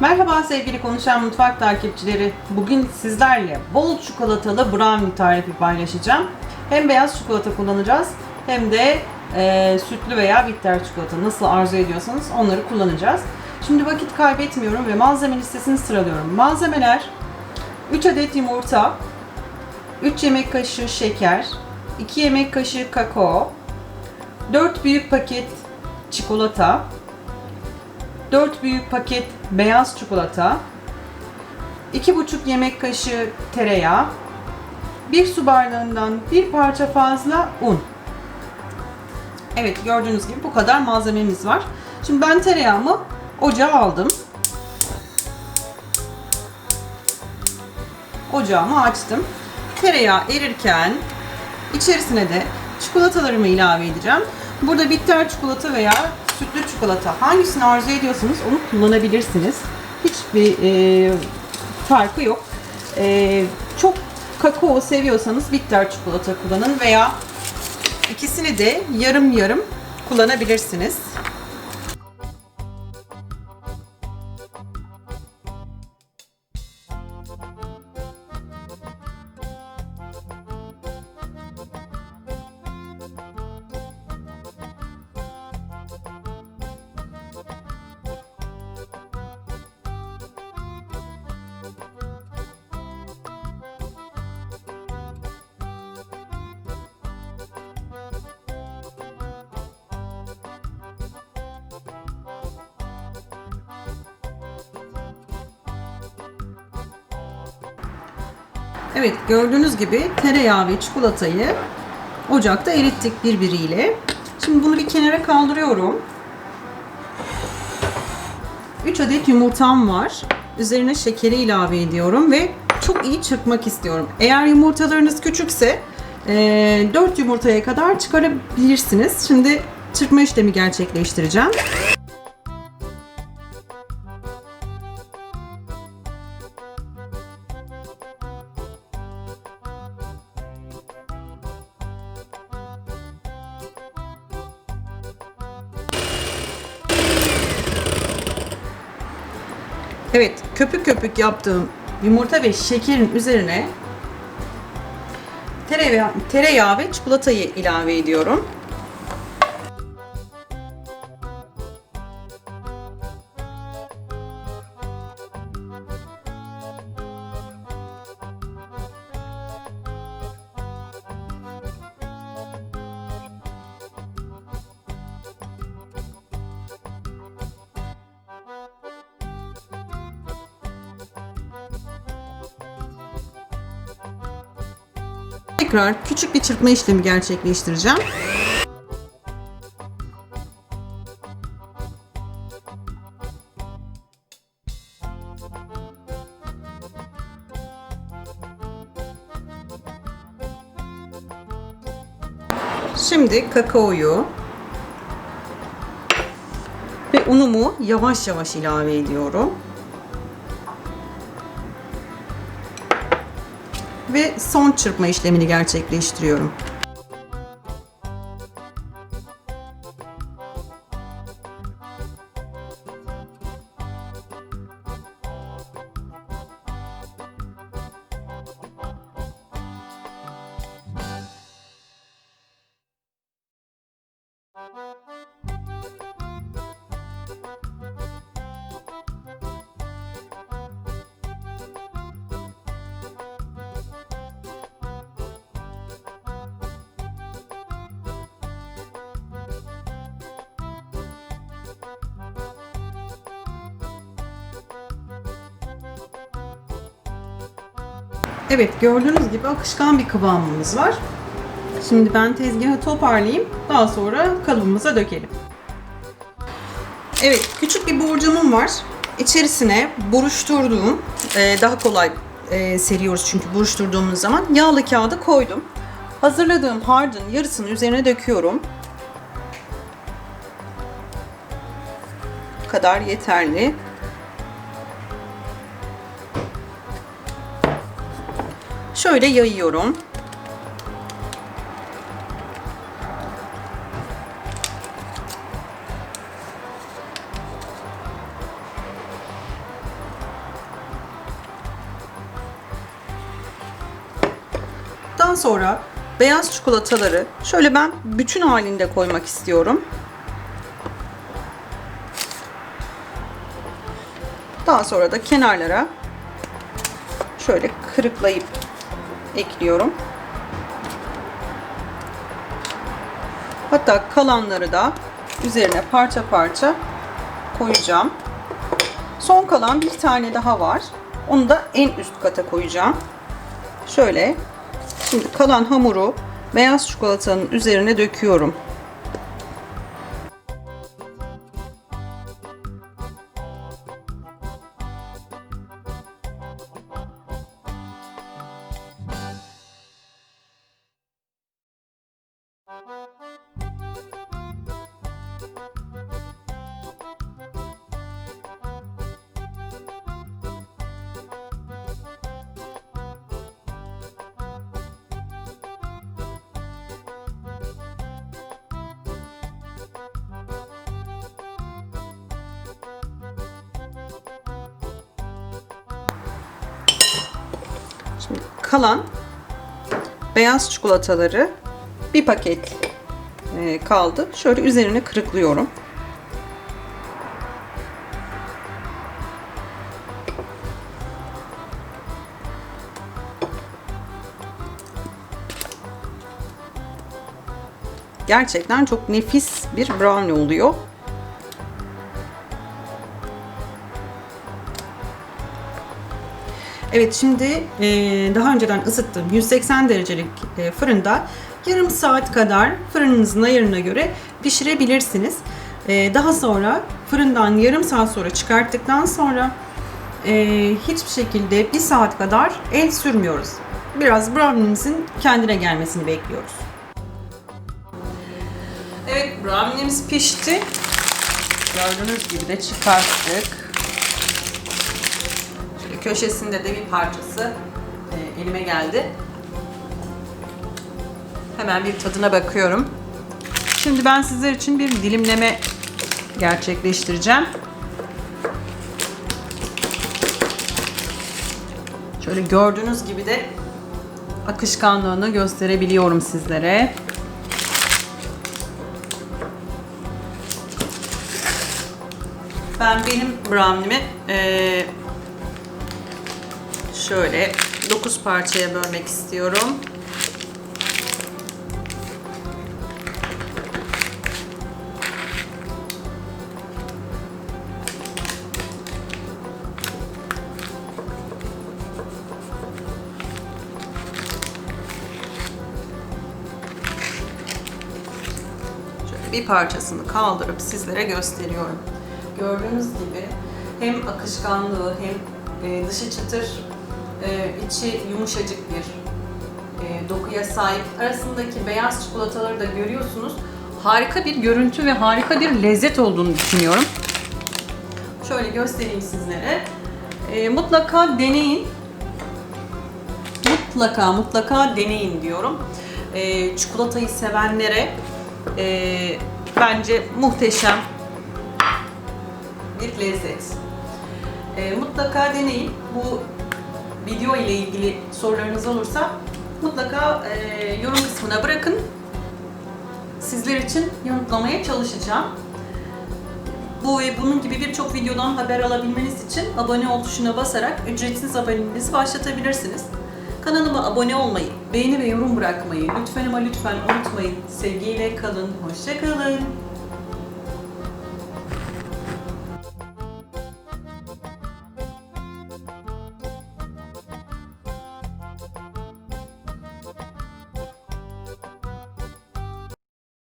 Merhaba sevgili Konuşan Mutfak takipçileri. Bugün sizlerle bol çikolatalı brownie tarifi paylaşacağım. Hem beyaz çikolata kullanacağız hem de e, sütlü veya bitter çikolata nasıl arzu ediyorsanız onları kullanacağız. Şimdi vakit kaybetmiyorum ve malzeme listesini sıralıyorum. Malzemeler 3 adet yumurta, 3 yemek kaşığı şeker, 2 yemek kaşığı kakao, 4 büyük paket çikolata, 4 büyük paket beyaz çikolata, 2,5 yemek kaşığı tereyağı, 1 su bardağından bir parça fazla un. Evet gördüğünüz gibi bu kadar malzememiz var. Şimdi ben tereyağımı ocağa aldım. Ocağımı açtım. Tereyağı erirken içerisine de çikolatalarımı ilave edeceğim. Burada bitter çikolata veya sütlü çikolata hangisini arzu ediyorsanız onu kullanabilirsiniz. Hiçbir e, farkı yok. E, çok kakao seviyorsanız bitter çikolata kullanın veya ikisini de yarım yarım kullanabilirsiniz. Evet gördüğünüz gibi tereyağı ve çikolatayı ocakta erittik birbiriyle. Şimdi bunu bir kenara kaldırıyorum. 3 adet yumurtam var. Üzerine şekeri ilave ediyorum ve çok iyi çırpmak istiyorum. Eğer yumurtalarınız küçükse 4 yumurtaya kadar çıkarabilirsiniz. Şimdi çırpma işlemi gerçekleştireceğim. Evet, köpük köpük yaptığım yumurta ve şekerin üzerine tereyağı, ve çikolatayı ilave ediyorum. Tekrar küçük bir çırpma işlemi gerçekleştireceğim. Şimdi kakaoyu ve unumu yavaş yavaş ilave ediyorum. Ve son çırpma işlemini gerçekleştiriyorum. Evet gördüğünüz gibi akışkan bir kıvamımız var. Şimdi ben tezgahı toparlayayım. Daha sonra kalıbımıza dökelim. Evet küçük bir borcamım var. İçerisine buruşturduğum, e, daha kolay e, seriyoruz çünkü buruşturduğumuz zaman yağlı kağıdı koydum. Hazırladığım hardın yarısını üzerine döküyorum. Bu kadar yeterli. şöyle yayıyorum. Daha sonra beyaz çikolataları şöyle ben bütün halinde koymak istiyorum. Daha sonra da kenarlara şöyle kırıklayıp ekliyorum. Hatta kalanları da üzerine parça parça koyacağım. Son kalan bir tane daha var. Onu da en üst kata koyacağım. Şöyle. Şimdi kalan hamuru beyaz çikolatanın üzerine döküyorum. Şimdi kalan beyaz çikolataları bir paket e, kaldı. Şöyle üzerine kırıklıyorum. Gerçekten çok nefis bir brownie oluyor. Evet şimdi e, daha önceden ısıttığım 180 derecelik e, fırında yarım saat kadar fırınınızın ayarına göre pişirebilirsiniz. E, daha sonra fırından yarım saat sonra çıkarttıktan sonra e, hiçbir şekilde bir saat kadar el sürmüyoruz. Biraz brownie'mizin kendine gelmesini bekliyoruz. Evet brownie'miz pişti. Gördüğünüz gibi de çıkarttık. Şöyle köşesinde de bir parçası e, elime geldi. Hemen bir tadına bakıyorum. Şimdi ben sizler için bir dilimleme gerçekleştireceğim. Şöyle gördüğünüz gibi de akışkanlığını gösterebiliyorum sizlere. Ben benim brownie'mi eee şöyle 9 parçaya bölmek istiyorum. Bir parçasını kaldırıp sizlere gösteriyorum. Gördüğünüz gibi hem akışkanlığı hem e, dışı çıtır, e, içi yumuşacık bir e, dokuya sahip. Arasındaki beyaz çikolataları da görüyorsunuz. Harika bir görüntü ve harika bir lezzet olduğunu düşünüyorum. Şöyle göstereyim sizlere. Mutlaka deneyin. Mutlaka mutlaka deneyin diyorum. E, çikolatayı sevenlere e, bence muhteşem bir lezzet. E, mutlaka deneyin. Bu video ile ilgili sorularınız olursa mutlaka e, yorum kısmına bırakın. Sizler için yanıtlamaya çalışacağım. Bu ve bunun gibi birçok videodan haber alabilmeniz için abone ol tuşuna basarak ücretsiz aboneliğinizi başlatabilirsiniz. Kanalıma abone olmayı, beğeni ve yorum bırakmayı lütfen ama lütfen unutmayın. Sevgiyle kalın, hoşça kalın.